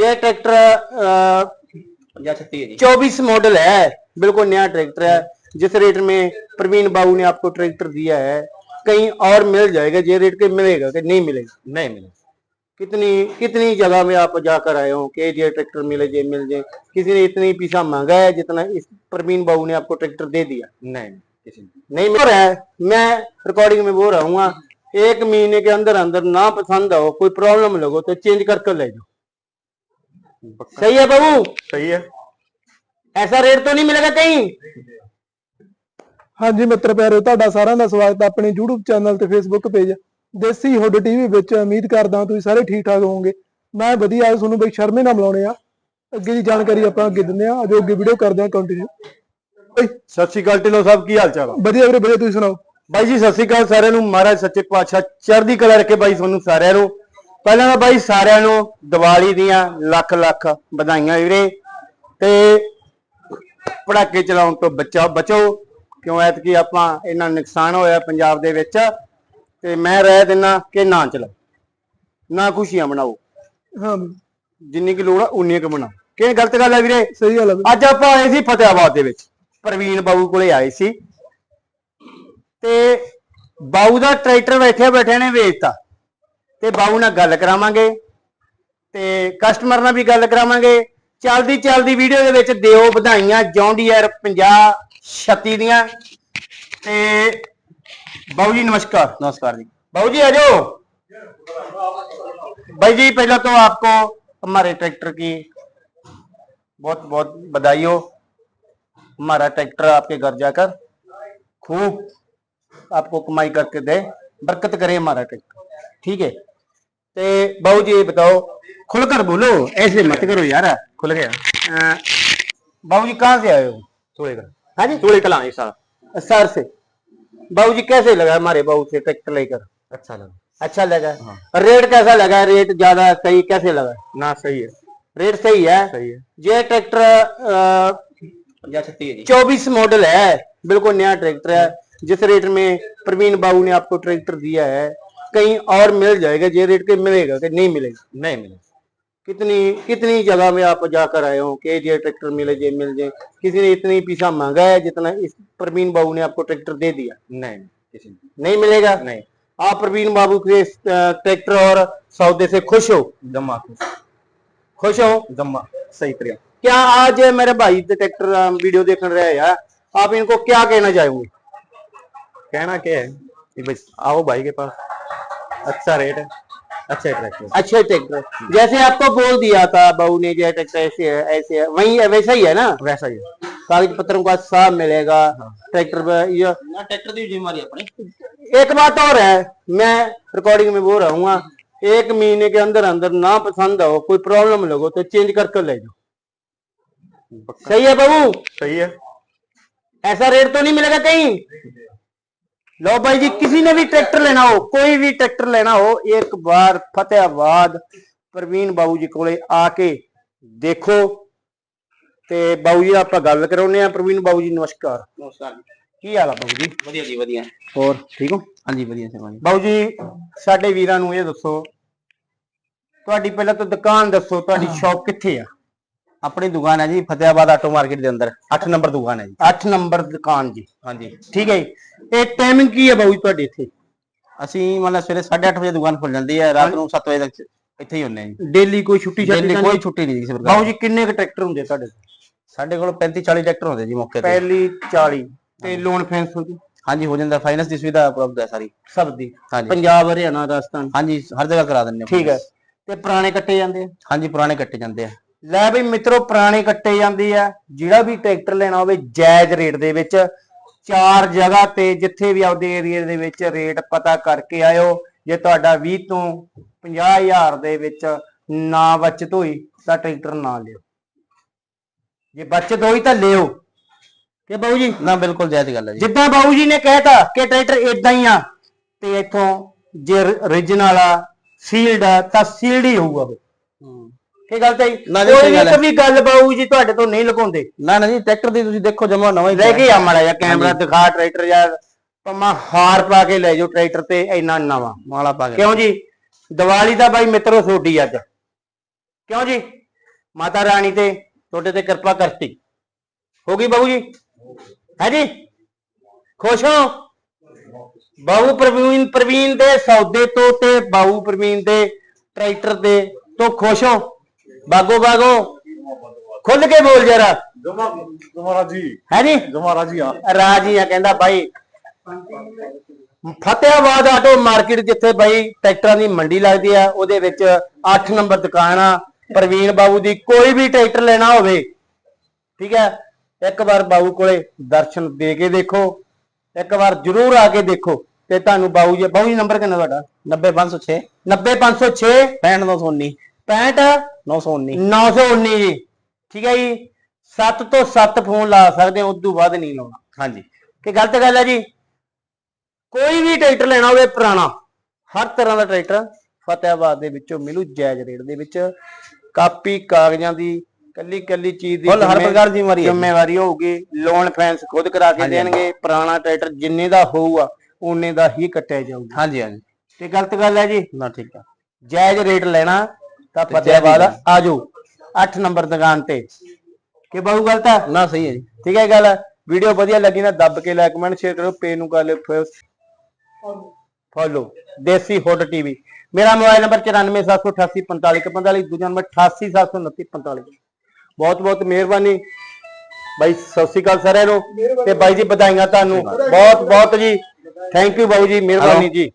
ये ट्रैक्टर जी। 24 मॉडल है। बिल्कुल नया ट्रैक्टर है। जिस रेट में प्रवीण बाबू ने आपको ट्रैक्टर दिया है कहीं और मिल जाएगा। ये रेट के मिलेगा कि नहीं मिलेगा? नहीं मिलेगा। कितनी कितनी जगह में आप जाकर आए हो कि ये ट्रैक्टर मिले जे मिल जाए किसी ने इतनी पैसा मांगा है जितना इस प्रवीण बाबू ने आपको ट्रैक्टर दे दिया? नहीं किसी ने। नहीं मिल रहा है। मैं रिकॉर्डिंग में बोल रहा हूँ एक महीने के अंदर अंदर ना पसंद हो कोई प्रॉब्लम लगो तो चेंज करके ले जाओ। पक्का सही है बाबू सही है ऐसा रेट तो नहीं मिलेगा कहीं ਹਾਂਜੀ ਮਿੱਤਰ ਪਿਆਰਿਓ ਤੁਹਾਡਾ ਸਾਰਿਆਂ ਦਾ ਸਵਾਗਤ ਹੈ ਆਪਣੇ YouTube ਚੈਨਲ ਤੇ Facebook page Desi hood TV ਵਿੱਚ ਉਮੀਦ ਕਰਦਾ ਹਾਂ ਤੁਸੀਂ ਸਾਰੇ ਠੀਕ ਠਾਕ ਹੋਵੋਗੇ ਮੈਂ ਵਧੀਆ ਤੁਹਾਨੂੰ ਬਈ ਸ਼ਰਮੇ ਨਾਲ ਮਿਲਾਉਣੇ ਆ ਅੱਗੇ ਦੀ ਜਾਣਕਾਰੀ ਆਪਾਂ ਅੱਗੇ ਦਿੰਦੇ ਆ ਅਜੋ ਅੱਗੇ ਵੀਡੀਓ ਕਰਦੇ ਆ ਕੰਟੀਨਿਊ ਬਈ ਸਤਿ ਸ਼੍ਰੀ ਅਕਾਲ ਢਿੱਲੋਂ ਸਾਹਿਬ ਕੀ ਹਾਲ ਚਾਲ ਆ ਵਧੀਆ ਵੀਰੇ ਵਧੀਆ ਤੁਸੀਂ ਸੁਣਾਓ ਬਾਈ ਜੀ ਸਤਿ ਸ਼੍ਰੀ ਅਕਾਲ ਸਾਰਿਆਂ ਨੂੰ ਮਹਾਰਾਜ ਸੱਚੇ ਪਾਤਸ਼ਾਹ ਚੜ੍ਹਦੀ ਕਲਾ ਰੱਖੇ ਬਾਈ ਤੁਹਾਨੂੰ ਸਾਰਿਆਂ ਨੂੰ ਪਹਿਲਾਂ ਤਾਂ ਬਾਈ ਸਾਰਿਆਂ ਨੂੰ ਦੀਵਾਲੀ ਦੀਆਂ ਲੱਖ ਲੱਖ ਵਧਾਈਆਂ ਵੀਰੇ ਤੇ ਪੜਾਕੇ ਚਲਾਉਣ ਤੋਂ ਬਚਾਓ ਬਚੋ ਕਿਉਂ ਐਤਕੀ ਆਪਾਂ ਇਹਨਾਂ ਨੁਕਸਾਨ ਹੋਇਆ ਪੰਜਾਬ ਦੇ ਵਿੱਚ ਤੇ ਮੈਂ ਰਹਿ ਦਿੰਨਾ ਕਿ ਨਾ ਚਲਾਓ ਨਾ ਖੁਸ਼ੀਆਂ ਮਨਾਓ। ਹਾਂ। ਜਿੰਨੀ ਕੀ ਲੋੜ ਆ ਉਨੀ ਕੁ ਮਨਾਓ। ਕਿ ਗਲਤ ਗੱਲ ਹੈ ਵੀਰੇ? ਸਹੀ ਗੱਲ ਹੈ। ਅੱਜ ਆਪਾਂ ਆਏ ਸੀ ਫਤਿਆਬਾਦ ਦੇ ਵਿੱਚ ਪ੍ਰਵੀਨ ਬਾਬੂ ਕੋਲੇ ਆਏ ਸੀ। ਤੇ ਬਾਊ ਦਾ ਟਰੈਕਟਰ ਬੈਠੇ ਬੈਠੇ ਨੇ ਵੇਚਤਾ। ਤੇ ਬਾਊ ਨਾਲ ਗੱਲ ਕਰਾਵਾਂਗੇ ਤੇ ਕਸਟਮਰ ਨਾਲ ਵੀ ਗੱਲ ਕਰਾਵਾਂਗੇ ਚਲਦੀ ਚਲਦੀ ਵੀਡੀਓ ਦੇ ਵਿੱਚ ਦਿਓ ਵਧਾਈਆਂ ਜੌਂਡੀਅਰ 50 36 ਦੀਆਂ ਤੇ ਬਾਊ ਜੀ ਨਮਸਕਾਰ नमस्कार जी बाबू जी आ जाओ भाई जी पहला तो आपको हमारे ट्रैक्टर की बहुत बहुत बधाई हो हमारा ट्रैक्टर आपके घर जाकर खूब आपको कमाई करके दे बरकत करे हमारा ट्रैक्टर ठीक है ते बाबू जी बताओ खुलकर बोलो ऐसे मत करो यार खुल गया बाबू जी कहाँ से आए हो थोड़े हाँ जी कला साल सर से बाबू जी कैसे लगा हमारे बाबू से ट्रैक्टर लेकर अच्छा लगा अच्छा लगा हाँ। रेट कैसा लगा रेट ज़्यादा सही कैसे लगा ना सही है रेट सही है सही है ये ट्रैक्टर जी चौबीस मॉडल है बिल्कुल नया ट्रैक्टर है जिस रेट में प्रवीण बाबू ने आपको ट्रैक्टर दिया है कहीं और मिल जाएगा जे रेट के मिलेगा कि नहीं मिलेगा? नहीं मिले कितनी कितनी जगह में आप जाकर आए हो कि ये ट्रैक्टर मिले जे मिल जाए? किसी ने इतनी पैसा मांगा है जितना इस प्रवीण बाबू ने आपको ट्रैक्टर दे दिया? नहीं किसी ने। नहीं मिलेगा? नहीं। आप प्रवीण बाबू के ट्रैक्टर और सौदे से खुश हो? जम्मा खुश। खुश हो? जम्मा सही प्रिया क्या आज मेरे भाई ट्रैक्टर वीडियो देख रहे हैं आप इनको क्या कहना चाहोगे? कहना क्या है कि बस आओ भाई के पास। अच्छा रेट है। अच्छा ट्रैक्टर अच्छे ट्रैक्टर जैसे आपको बोल दिया था बहू ने जो ट्रैक्टर ऐसे है ऐसे है। वही है वैसा ही है ना? वैसा ही है। कागज़ पत्रों का साफ़ मिलेगा ट्रैक्टर पर ये ट्रैक्टर दी जिम्मेवारी अपनी। एक बात और है मैं रिकॉर्डिंग में बोल रहूँगा एक महीने के अंदर अंदर ना पसंद हो कोई प्रॉब्लम लगो तो चेंज करके ले जाओ। सही है बहू? सही है। ऐसा रेट तो नहीं मिलेगा कहीं? ਲਓ ਬਾਈ ਜੀ ਕਿਸੇ ਨੇ ਵੀ ਟਰੈਕਟਰ ਲੈਣਾ ਹੋ ਕੋਈ ਵੀ ਟਰੈਕਟਰ ਲੈਣਾ ਹੋ ਇੱਕ ਵਾਰ ਫਤਿਹਾਬਾਦ ਪ੍ਰਵੀਨ ਬਾਬੂ ਜੀ ਕੋਲੇ ਆ ਕੇ ਦੇਖੋ ਤੇ ਬਾਬੂ ਜੀ ਆਪਾਂ ਗੱਲ ਕਰਾਉਨੇ ਆ ਪ੍ਰਵੀਨ ਬਾਬੂ ਜੀ ਨਮਸਕਾਰ। ਨਮਸਕਾਰ ਕੀ ਹਾਲ ਆ ਬਾਬੂ ਜੀ? ਵਧੀਆ ਜੀ ਵਧੀਆ। ਹੋਰ ਠੀਕ ਹੋ? ਹਾਂਜੀ ਵਧੀਆ ਸਮਾਂ ਜੀ ਬਾਬੂ ਜੀ ਸਾਡੇ ਵੀਰਾਂ ਨੂੰ ਇਹ ਦੱਸੋ ਤੁਹਾਡੀ ਪਹਿਲਾਂ ਤਾਂ ਦੁਕਾਨ ਦੱਸੋ ਤੁਹਾਡੀ ਸ਼ਾਪ ਕਿੱਥੇ ਆ? ਆਪਣੀ ਦੁਕਾਨ ਹੈ ਜੀ ਫਤਿਆਬਾਦ ਆਟੋ ਮਾਰਕੀਟ ਦੇ ਅੰਦਰ। 8 ਨੰਬਰ ਦੁਕਾਨ ਹੈ ਜੀ। 8 ਨੰਬਰ ਦੁਕਾਨ ਜੀ। ਹਾਂਜੀ। ਠੀਕ ਹੈ ਜੀ। ਇਹ ਟਾਈਮਿੰਗ ਕੀ ਹੈ ਬਾਊ ਜੀ ਤੁਹਾਡੇ ਇੱਥੇ? ਅਸੀਂ ਮਤਲਬ ਸਵੇਰੇ 8:30 ਵਜੇ ਦੁਕਾਨ ਖੁੱਲ ਜਾਂਦੀ ਹੈ ਰਾਤ ਨੂੰ 7 ਵਜੇ ਤੱਕ ਇੱਥੇ ਹੀ ਹੁੰਨੇ ਜੀ। ਡੇਲੀ ਕੋਈ ਛੁੱਟੀ ਛੱਡੀ ਕੋਈ ਛੁੱਟੀ ਨਹੀਂ ਕਿਸੇ ਪ੍ਰਕਾਰ ਬਾਊ ਜੀ ਕਿੰਨੇ ਕੁ ਟਰੈਕਟਰ ਹੁੰਦੇ ਤੁਹਾਡੇ ਸਾਡੇ ਕੋਲ 35 40 ਟਰੈਕਟਰ ਹੁੰਦੇ ਜੀ ਮੌਕੇ ਤੇ। ਪਹਿਲੀ 40 ਤੇ ਲੋਨ ਫੈਂਸ ਹੋ ਜੀ ਹਾਂਜੀ ਹੋ ਜਾਂਦਾ। ਫਾਈਨੈਂਸ ਦੀ ਸੁਵਿਧਾ ਉਪਲਬਧ ਹੈ ਸਾਰੀ। ਸਭ ਦੀ। ਪੰਜਾਬ ਹਰਿਆਣਾ ਰਾਜਸਥਾਨ? ਹਾਂਜੀ ਹਰ ਜਗ੍ਹਾ ਕਰਾ ਦਿੰਦੇ ਠੀਕ ਹੈ। ਤੇ ਪੁਰਾਣੇ ਕੱਟੇ ਜਾਂਦੇ ਆ? ਹਾਂਜੀ ਪੁਰਾਣੇ ਕੱਟੇ ਜਾਂਦੇ ਆ। ਲੈ ਬਈ ਮਿੱਤਰੋ ਪੁਰਾਣੇ ਕੱਟੇ ਜਾਂਦੇ ਆ। ਜਿਹੜਾ ਵੀ ਟਰੈਕਟਰ ਲੈਣਾ ਹੋਵੇ ਜਾਇਜ਼ ਰੇਟ ਦੇ ਵਿੱਚ। ਚਾਰ ਜਗ੍ਹਾ ਤੇ ਜਿੱਥੇ ਵੀ ਆਪਦੇ ਏਰੀਆ ਦੇ ਵਿੱਚ ਰੇਟ ਪਤਾ ਕਰਕੇ ਆਇਓ। ਜੇ ਤੁਹਾਡਾ 20 ਤੋਂ 50000 ਦੇ ਵਿੱਚ ਨਾ ਬਚਤ ਹੋਈ ਤਾਂ ਟਰੈਕਟਰ ਨਾ ਲਿਓ। ਜੇ ਬਚਤ ਹੋਈ ਤਾਂ ਲਿਓ। ਕਿ ਬਾਊ ਜੀ? ਨਾ ਬਿਲਕੁਲ ਜਾਇਜ਼ ਗੱਲ ਹੈ ਜੀ। ਜਿੱਦਾਂ ਬਾਊ ਜੀ ਨੇ ਕਹਿਤਾ ਕਿ ਟਰੈਕਟਰ ਇਦਾਂ ਹੀ ਆ ਤੇ ਇੱਥੋਂ ਜੇ origignal ਆ ਸੀਲਡ ਆ ਤਾਂ ਸੀਲਡ ਹੀ ਹੋਊਗਾ ਕੀ ਗੱਲ ਤਾਂ ਨਾ ਜੀ, ਕੋਈ ਸਹੀ ਵੀ ਗੱਲ ਹੈ। ਕਦੀ ਗੱਲ ਬਾਊ ਜੀ ਤੁਹਾਡੇ ਤੋਂ ਨਹੀਂ ਲੁਕਾਉਂਦੇ। ਨਾ ਨਾ ਜੀ ਟਰੈਕਟਰ ਦੀ ਤੁਸੀਂ ਦੇਖੋ ਜਮਾ ਨਵਾਂ ਹੀ ਲੈ ਕੇ ਪਿਆ। ਆ ਮਾੜਾ ਜਿਹਾ ਕੈਮਰਾ ਦਿਖਾ ਟਰੈਕਟਰ ਯਾਰ ਪਮਾ ਹਾਰ ਪਾ ਕੇ ਲੈ ਜਾਓ ਟਰੈਕਟਰ ਤੇ ਇੰਨਾ ਨਵਾਂ ਮਾਲਾ ਪਾ ਕੇ। ਕਿਉਂ ਜੀ? ਦੀਵਾਲੀ ਦਾ ਬਾਈ ਮਿੱਤਰੋ ਛੋਟੀ ਅੱਜ। ਕਿਉਂ ਜੀ? ਮਾਤਾ ਰਾਣੀ ਤੇ ਤੁਹਾਡੇ ਤੇ ਕਿਰਪਾ ਕਰਤੀ। ਹੋ ਗਈ ਬਾਬੂ ਜੀ? ਹੈ ਜੀ? ਖੁਸ਼ ਹੋ? ਬਾਬੂ ਪ੍ਰਵੀਨ ਪ੍ਰਵੀਨ ਦੇ ਸੌਦੇ ਤੋਂ ਤੇ ਬਾਬੂ ਪ੍ਰਵੀਨ ਦੇ ਟਰੈਕਟਰ ਦੇ ਤੋਂ ਖੁਸ਼ ਹੋ? ਬਾਗੋ ਬਾਗੋ। ਖੁੱਲ ਕੇ ਬੋਲ ਜਰਾ। ਜਮਾਰਾ ਜੀ ਹੈ ਜੀ? ਜਮਾਰਾ ਜੀ ਆ। ਰਾਜੀ ਆ ਕਹਿੰਦਾ ਬਾਈ ਫਤਿਆਬਾਦ ਆਟੋ ਮਾਰਕੀਟ ਜਿੱਥੇ ਬਾਈ ਟਰੈਕਟਰਾਂ ਦੀ ਮੰਡੀ ਲੱਗਦੀ ਆ ਉਹਦੇ ਵਿੱਚ 8 ਨੰਬਰ ਦੁਕਾਨ ਆ। ਪ੍ਰਵੀਨ ਬਾਬੂ ਦੀ ਕੋਈ ਵੀ ਟਰੈਕਟਰ ਲੈਣਾ ਹੋਵੇ ਠੀਕ ਹੈ ਇੱਕ ਵਾਰ ਬਾਬੂ ਕੋਲੇ ਦਰਸ਼ਨ ਦੇ ਕੇ ਦੇਖੋ। ਇੱਕ ਵਾਰ ਜਰੂਰ ਆ ਕੇ ਦੇਖੋ। ਤੇ ਤੁਹਾਨੂੰ ਬਾਬੂ ਜੀ ਬਾਬੂ ਜੀ ਨੰਬਰ ਕਿੰਨਾ ਤੁਹਾਡਾ? 90506 90506 65919 65 919 919 ਜੀ। ਠੀਕ ਹੈ ਜੀ। 7 ਤੋਂ 7 ਫੋਨ ਲਾ ਸਕਦੇ ਹੋ ਉਸ ਤੋਂ ਵੱਧ ਨਹੀਂ ਲਾਉਣਾ। ਹਾਂਜੀ। ਕਿ ਗਲਤ ਗੱਲ ਹੈ ਜੀ? ਕੋਈ ਵੀ ਟਰੈਕਟਰ ਲੈਣਾ ਹੋਵੇ ਪੁਰਾਣਾ ਹਰ ਤਰ੍ਹਾਂ ਦਾ ਟਰੈਕਟਰ ਫਤਿਆਬਾਦ ਦੇ ਵਿੱਚੋਂ ਮਿਲੂ ਜਾਇਜ਼ ਰੇਟ ਦੇ ਵਿੱਚ। ਕਾਪੀ ਕਾਗਜ਼ਾਂ ਦੀ ਕੱਲੀ ਕੱਲੀ ਚੀਜ਼ ਦੀ ਹਰ ਪ੍ਰਕਾਰ ਦੀ ਜ਼ਿੰਮੇਵਾਰੀ ਹੈ। ਜ਼ਿੰਮੇਵਾਰੀ ਹੋਊਗੀ। ਲੋਨ ਫਾਈਨੈਂਸ ਖੁਦ ਕਰਾ ਕੇ। ਦੇਣਗੇ। ਪੁਰਾਣਾ ਟਰੈਕਟਰ ਜਿੰਨੇ ਦਾ ਹੋਊਗਾ ਓਨੇ ਦਾ ਹੀ ਕੱਟਿਆ ਜਾਊਗਾ। ਹਾਂਜੀ ਹਾਂਜੀ। ਤੇ ਗਲਤ ਗੱਲ ਹੈ ਜੀ? ਨਾ ਠੀਕ ਆ। ਜਾਇਜ਼ ਰੇਟ ਲੈਣਾ ਤਾਂ ਫਤਿਆਬਾਦ ਜਾਇਜ਼ ਆ। ਜਾਓ 8 ਨੰਬਰ ਦੁਕਾਨ ਤੇ। ਕਿ ਬਹੁ ਗਲਤ ਹੈ ਨਾ ਸਹੀ ਹੈ ਜੀ। ਠੀਕ ਹੈ ਗੱਲ। ਵੀਡੀਓ ਵਧੀਆ ਲੱਗੀ ਨਾ ਦੱਬ ਕੇ ਲਾਈਕ ਕਮੈਂਟ ਸ਼ੇਅਰ ਕਰੋ। ਪੇਜ ਨੂੰ ਕਰ ਲਿਓ ਫੋਲੋ। Desi Hood TV. ਮੇਰਾ ਮੋਬਾਈਲ ਨੰਬਰ 9478844545 ਦੂਜਾ ਨੰਬਰ 887945 ਬਹੁਤ ਬਹੁਤ ਮਿਹਰਬਾਨੀ। ਬਾਈ ਸਤਿ ਸ਼੍ਰੀ ਅਕਾਲ ਸਾਰਿਆਂ ਨੂੰ। ਤੇ ਬਾਈ ਜੀ ਵਧਾਈਆਂ ਤੁਹਾਨੂੰ। ਬਹੁਤ ਬਹੁਤ ਜੀ। ਥੈਂਕ ਯੂ ਬਾਬੂ ਜੀ ਮਿਹਰਬਾਨੀ ਜੀ।